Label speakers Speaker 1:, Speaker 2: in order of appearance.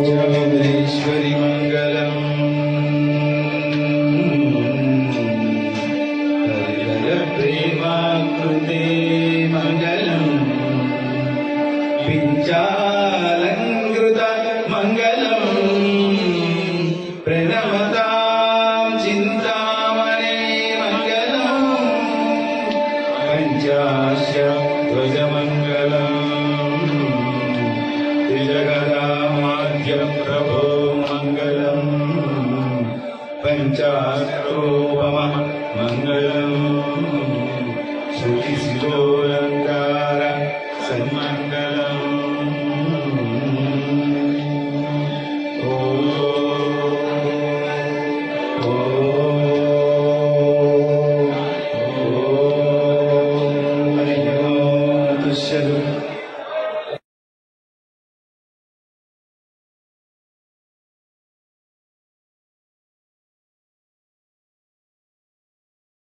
Speaker 1: चामुण्डेश्वरि मङ्गलम् हरिहरप्रेमाकृते मङ्गलम्। पिञ्चालङ्कृत मङ्गलम् प्रणमतां चिन्तामणे मङ्गलम्। ध्वजमङ्गलम् पञ्चाष्टोपम मङ्गलम् श्रुतिशिरोलङ्कार सन्मङ्गलम्।